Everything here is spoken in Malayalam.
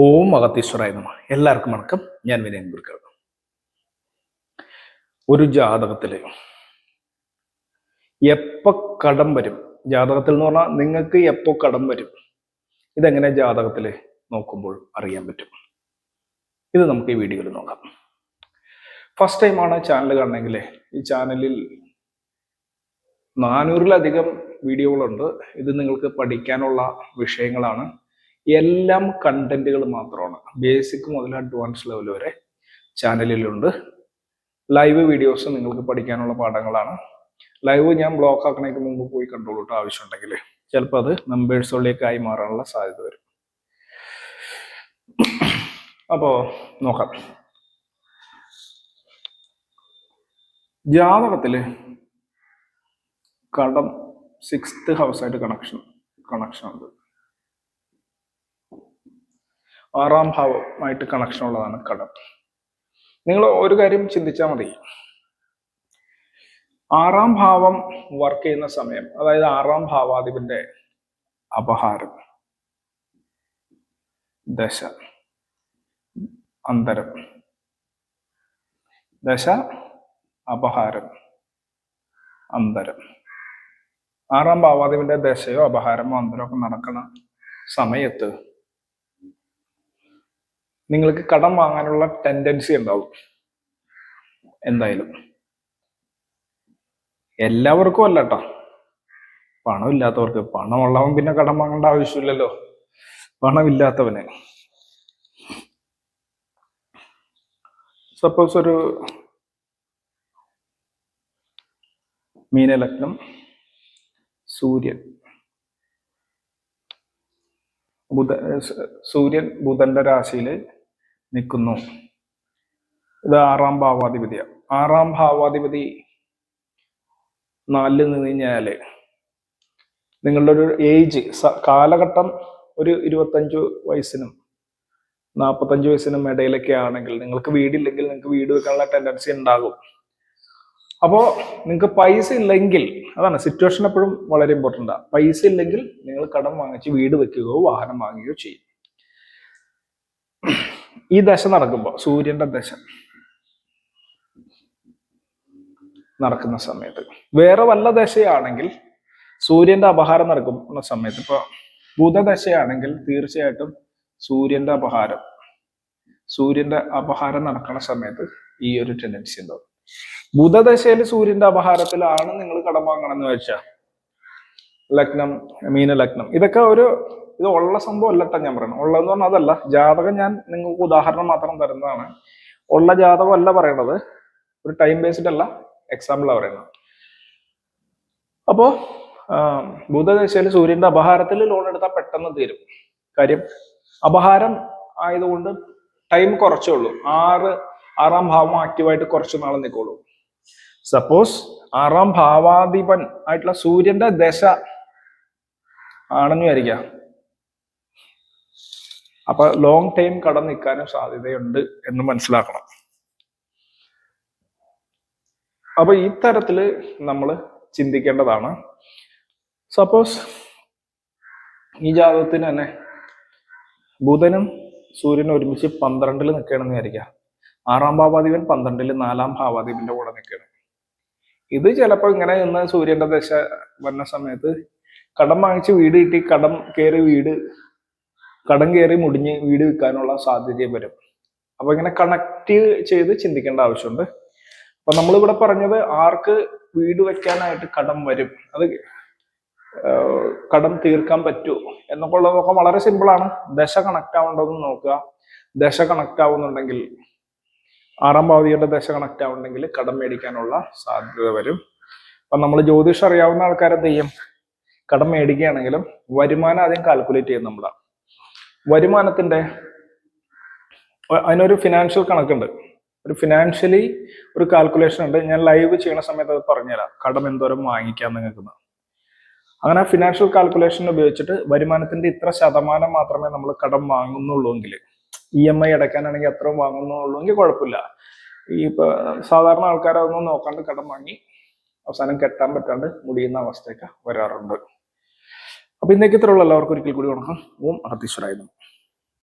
ഓം അഗത്തീശ്വരായ നമ. എല്ലാവർക്കും വണക്കം. ഞാൻ വിനയൻ ഗുരുക്കൾ ഒരു ജാതകത്തിൽ എപ്പോ കടം വരും? ജാതകത്തിൽ എന്ന് പറഞ്ഞാൽ നിങ്ങൾക്ക് എപ്പോ കടം വരും? ഇതെങ്ങനെ ജാതകത്തിൽ നോക്കുമ്പോൾ അറിയാൻ പറ്റും. ഇത് നമുക്ക് ഈ വീഡിയോയിൽ നോക്കാം. ഫസ്റ്റ് ടൈമാണ് ചാനൽ കാണണമെങ്കിൽ ഈ ചാനലിൽ നാനൂറിലധികം വീഡിയോകളുണ്ട്. ഇത് നിങ്ങൾക്ക് പഠിക്കാനുള്ള വിഷയങ്ങളാണ്. എല്ലാം കണ്ടന്റുകൾ മാത്രമാണ്. ബേസിക് മുതൽ അഡ്വാൻസ് ലെവൽ വരെ ചാനലിലുണ്ട്. ലൈവ് വീഡിയോസ് നിങ്ങൾക്ക് പഠിക്കാനുള്ള പാഠങ്ങളാണ്. ലൈവ് ഞാൻ ബ്ലോക്ക് ആക്കണേക്ക് മുമ്പ് പോയി കണ്ടോളൂ കേട്ടോ ആവശ്യമുണ്ടെങ്കിൽ. ചിലപ്പോൾ അത് മെമ്പേഴ്സുകളിലേക്കായി മാറാനുള്ള സാധ്യത വരും. അപ്പോൾ നോക്കാം. ജാതകത്തിൽ കടം സിക്സ്ത് ഹൗസായിട്ട് കണക്ഷൻ കണക്ഷൻ ഉണ്ട്. ആറാം ഭാവമായിട്ട് കണക്ഷൻ ഉള്ളതാണ് കടം. നിങ്ങൾ ഒരു കാര്യം ചിന്തിച്ചാൽ മതി. ആറാം ഭാവം വർക്ക് ചെയ്യുന്ന സമയം അതായത് ആറാം ഭാവാധിപന്റെ അപഹാരം. ദശ അന്തരം. ദശ അപഹാരം. അന്തരം. ആറാം ഭാവാദേവിന്റെ ദശയോ അപഹാരമോ അന്തരമോ ഒക്കെ നടക്കുന്ന സമയത്ത് നിങ്ങൾക്ക് കടം വാങ്ങാനുള്ള ടെൻഡൻസി ഉണ്ടാവും. എന്തായാലും. എല്ലാവർക്കും അല്ല കേട്ടോ പണമില്ലാത്തവർക്ക് പണമുള്ളവൻ പിന്നെ കടം വാങ്ങേണ്ട ആവശ്യമില്ലല്ലോ. പണമില്ലാത്തവന്. സപ്പോസ് ഒരു മീനലഗ്നം സൂര്യൻ. ബുധ സൂര്യൻ ബുധന്റെ രാശിയിൽ നിൽക്കുന്നു. ഇത് ആറാം ഭാവാധിപതിയാണ് ആറാം ഭാവാധിപതി നാലിൽ നിന്ന് കഴിഞ്ഞാൽ നിങ്ങളുടെ ഒരു ഏജ് കാലഘട്ടം ഒരു ഇരുപത്തഞ്ച് വയസ്സിനും നാൽപ്പത്തഞ്ച് വയസ്സിനും ഇടയിലൊക്കെ ആണെങ്കിൽ നിങ്ങൾക്ക് വീടില്ലെങ്കിൽ നിങ്ങൾക്ക് വീട് വെക്കാനുള്ള ടെൻഡൻസി ഉണ്ടാകും. അപ്പോ നിങ്ങൾക്ക് പൈസ ഇല്ലെങ്കിൽ അതാണ് സിറ്റുവേഷൻ എപ്പോഴും വളരെ ഇമ്പോർട്ടന്റ് ആണ് പൈസ ഇല്ലെങ്കിൽ നിങ്ങൾ കടം വാങ്ങിച്ച് വീട് വെക്കുകയോ വാഹനം വാങ്ങുകയോ ചെയ്യും. ഈ ദശ നടക്കുമ്പോൾ സൂര്യന്റെ ദശ നടക്കുന്ന സമയത്ത്. വേറെ വല്ല ദശയാണെങ്കിൽ സൂര്യന്റെ അപഹാരം നടക്കുന്ന സമയത്ത്. ഇപ്പൊ ബുധദശയാണെങ്കിൽ തീർച്ചയായിട്ടും സൂര്യന്റെ അപഹാരം സൂര്യന്റെ അപഹാരം നടക്കുന്ന സമയത്ത് ഈ ഒരു ടെൻഡൻസി ഉണ്ടാവും. ബുധദശയിൽ സൂര്യന്റെ അപഹാരത്തിലാണ് നിങ്ങൾ കടം വാങ്ങണം എന്ന് വെച്ചാൽ ലഗ്നം മീന ലഗ്നം. ഇതൊക്കെ ഒരു ഇത് ഉള്ള സംഭവം അല്ലട്ട ഞാൻ പറയുന്നത് ഉള്ളതെന്ന് പറഞ്ഞാൽ അതല്ല. ജാതകം ഞാൻ നിങ്ങൾക്ക് ഉദാഹരണം മാത്രം തരുന്നതാണ്. ഉള്ള ജാതകം അല്ല പറയണത്. ഒരു ടൈം ബേസ്ഡ് അല്ല. എക്സാമ്പിളാണ് പറയുന്നത്. അപ്പോ ബുധദശയിൽ സൂര്യന്റെ അപഹാരത്തിൽ ലോൺ എടുത്താൽ പെട്ടെന്ന് തീരും. കാര്യം അപഹാരം ആയതുകൊണ്ട് ടൈം കുറച്ചേ ഉള്ളൂ. ആറ് ആറാം ഭാവം ആക്റ്റീവായിട്ട് കുറച്ച് നാൾ നിൽക്കുള്ളൂ സപ്പോസ് ആറാം ഭാവാധിപൻ ആയിട്ടുള്ള സൂര്യന്റെ ദശ ആണെന്ന് വിചാരിക്കാം അപ്പൊ ലോങ് ടൈം കടം നിൽക്കാനും സാധ്യതയുണ്ട് എന്ന് മനസ്സിലാക്കണം. അപ്പൊ ഈ തരത്തിൽ നമ്മൾ ചിന്തിക്കേണ്ടതാണ്. സപ്പോസ് ഈ ജാതകത്തിന് തന്നെ ബുധനും സൂര്യനും ഒരുമിച്ച് പന്ത്രണ്ടിൽ നിൽക്കണമെന്ന് വിചാരിക്കാം ആറാം ഭാവാധിപൻ പന്ത്രണ്ടിൽ നാലാം ഭാവാധിപന്റെ കൂടെ നിൽക്കുകയാണ് ഇത് ചിലപ്പോൾ ഇങ്ങനെ നിന്ന് സൂര്യന്റെ ദശ വന്ന സമയത്ത് കടം വാങ്ങിച്ച് വീട് കിട്ടി കടം കയറി വീട് കടം കയറി മുടിഞ്ഞ് വീട് വിൽക്കാനുള്ള സാധ്യതയും വരും. അപ്പൊ ഇങ്ങനെ കണക്ട് ചെയ്ത് ചിന്തിക്കേണ്ട ആവശ്യമുണ്ട്. അപ്പൊ നമ്മളിവിടെ പറഞ്ഞത് ആർക്ക് വീട് വെക്കാനായിട്ട് കടം വരും അത് കടം തീർക്കാൻ പറ്റുമോ എന്നൊക്കെ ഉള്ളതൊക്കെ വളരെ സിമ്പിളാണ് ദശ കണക്ട് ആവേണ്ടതെന്ന് നോക്കുക. ദശ കണക്ട് ആവുന്നുണ്ടെങ്കിൽ ആറാം ഭാവതിയുടെ ദശ കണക്ട് ആവുന്നുണ്ടെങ്കിൽ കടം മേടിക്കാനുള്ള സാധ്യത വരും. അപ്പൊ നമ്മൾ ജ്യോതിഷം അറിയാവുന്ന ആൾക്കാരെ എന്ത് ചെയ്യും? കടം മേടിക്കുകയാണെങ്കിലും വരുമാനം ആദ്യം കാൽക്കുലേറ്റ് ചെയ്യും നമ്മളാണ് വരുമാനത്തിന്റെ അതിനൊരു ഫിനാൻഷ്യൽ കണക്കുണ്ട്. ഒരു ഫിനാൻഷ്യലി ഒരു കാൽക്കുലേഷൻ ഉണ്ട്. ഞാൻ ലൈവ് ചെയ്യുന്ന സമയത്ത് അത് പറഞ്ഞുതരാം. കടം എന്തോരം വാങ്ങിക്കാൻ നിങ്ങൾക്ക് അങ്ങനെ ഫിനാൻഷ്യൽ കാൽക്കുലേഷൻ ഉപയോഗിച്ചിട്ട് വരുമാനത്തിന്റെ ഇത്ര ശതമാനം മാത്രമേ നമ്മൾ കടം വാങ്ങുന്നുള്ളൂ എങ്കിൽ ഇ എം ഐ അടയ്ക്കാനാണെങ്കിൽ അത്രയും വാങ്ങുന്നുള്ളൂ കുഴപ്പമില്ല. ഈ ഇപ്പൊ സാധാരണ ആൾക്കാരൊന്നും നോക്കാണ്ട് കടം വാങ്ങി അവസാനം കെട്ടാൻ പറ്റാണ്ട് മുടിയുന്ന അവസ്ഥയൊക്കെ വരാറുണ്ട്. അപ്പൊ ഇന്നേക്ക് ഇത്രയുള്ള എല്ലാവർക്കും ഒരിക്കൽ കൂടി ഉണക്കാം ഓം അഹത്തീശ്വരായിരുന്നു